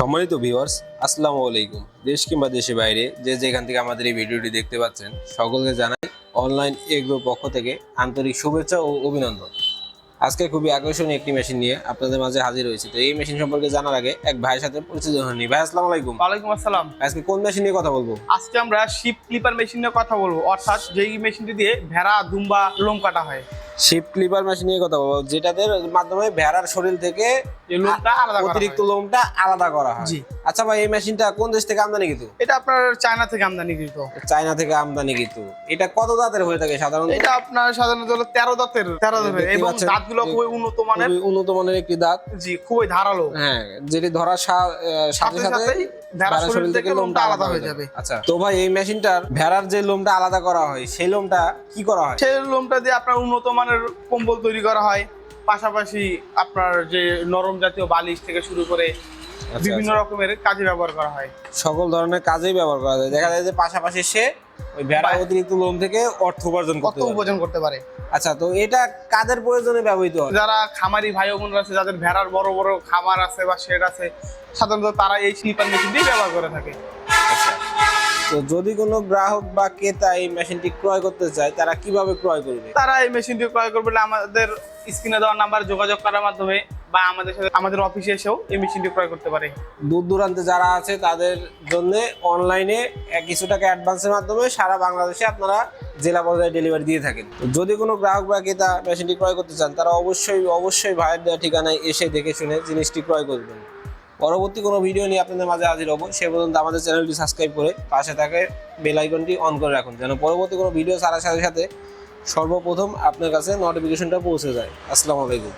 সম্মানিত ভিউয়ার্স আসসালামু আলাইকুম। দেশ কিংবা দেশের বাইরে যে যেখান থেকে আমাদের এই ভিডিওটি দেখতে পাচ্ছেন সকলকে জানাই অনলাইন এগ্রোর পক্ষ থেকে আন্তরিক শুভেচ্ছা ও অভিনন্দন। আজকে খুবই আকর্ষণীয় একটি মেশিন নিয়ে আপনাদের মাঝে হাজির হয়েছি। তো এই মেশিন সম্পর্কে জানার আগে এক ভাইয়ের সাথে পরিচিত হয়নি ভাই আসসালামু আলাইকুম। ওয়ালাইকুম আসসালাম। আজকে কোন মেশিন নিয়ে কথা বলব? আজকে আমরা শিপ ক্লিপার মেশিন নিয়ে কথা বলব। অর্থাৎ যেই মেশিনটি দিয়ে ভেড়া দুম্বা লোম কাটা হয়। শিপ ক্লিপার মেশিন নিয়ে কথা বলব যেটাদের মাধ্যমে ভেড়ার শরীর থেকে লোমটা আলাদা অতিরিক্ত লোমটা আলাদা করা হয়। জি। আচ্ছা ভাই এই মেশিনটা কোন দেশ থেকে আমদানি কিন্তু এটা আপনার চায়না থেকে আমদানিকৃত চায়না থেকে আমদানি কিন্তু এটা কত দাঁতের হয়ে থাকে সাধারণত? এটা আপনার সাধারণত হলো তেরো দাঁতের তেরো দাঁতের। দেখতে এবং দাঁতগুলো খুবই উন্নত মানের। উন্নত মানের একটি দাঁত। জি খুবই ধারালো। হ্যাঁ যেটি ধরার সাথে সাথে ভেড়ার শরীর থেকে লোমটা আলাদা হয়ে যাবে। আচ্ছা তো ভাই এই মেশিনটার ভেড়ার যে লোমটা আলাদা করা হয় সেই লোমটা কি করা হয়? সেই লোমটা দিয়ে আপনার উন্নত মানের কম্বল তৈরি করা হয়। পাশাপাশি আপনার যে নরম জাতীয় বালিশ থেকে শুরু করে আচ্ছা, বিভিন্ন আচ্ছা। রকমের কাজে ব্যবহার করা হয়। সকল ধরনের কাজেই ব্যবহার করা যায়। দেখা যায় যে পাশাপাশি সে ওই ভেড়া অতিরিক্ত লোম থেকে অর্থ উপার্জন করতে পারে। উপার্জন করতে পারে। আচ্ছা তো এটা কাদের প্রয়োজনে ব্যবহৃত হয়? যারা খামারি ভাই বোনরা আছে যাদের ভেড়ার বড় বড় খামার আছে বা শেড আছে সাধারণত তারা এই স্লিপার মেশিনটি ব্যবহার করে থাকে। আচ্ছা তো যদি কোনো গ্রাহক বা ক্রেতা এই মেশিনটি ক্রয় করতে চায় তারা কীভাবে ক্রয় করবে? তারা এই মেশিনটি ক্রয় করবে আমাদের স্ক্রিনে দেওয়া নাম্বার যোগাযোগ করার মাধ্যমে বা আমাদের সাথে আমাদের অফিসে এসেও এই মেশিনটি ক্রয় করতে পারে। দূর দূরান্তে যারা আছে, তাদের জন্য অনলাইনে কিছু টাকা অ্যাডভান্সের মাধ্যমে সারা বাংলাদেশে আপনারা জেলা পর্যায়ে ডেলিভারি দিয়ে থাকেন। যদি কোনো গ্রাহক বা ক্রেতা মেশিনটি ক্রয় করতে চান, তারা অবশ্যই অবশ্যই ভাইয়ের দেওয়া ঠিকানায় এসে দেখে শুনে জিনিসটি ক্রয় করবেন। পরবর্তী কোনো ভিডিও নিয়ে আপনাদের মাঝে হাজির হব, সে পর্যন্ত আমাদের চ্যানেলটি সাবস্ক্রাইব করে পাশে থাকে বেল আইকনটি অন করে রাখুন, যেন পরবর্তী কোনো ভিডিও ছাড়ার সাথে সাথে সর্বপ্রথম আপনার কাছে নোটিফিকেশনটা পৌঁছে যায়। আসসালামু আলাইকুম।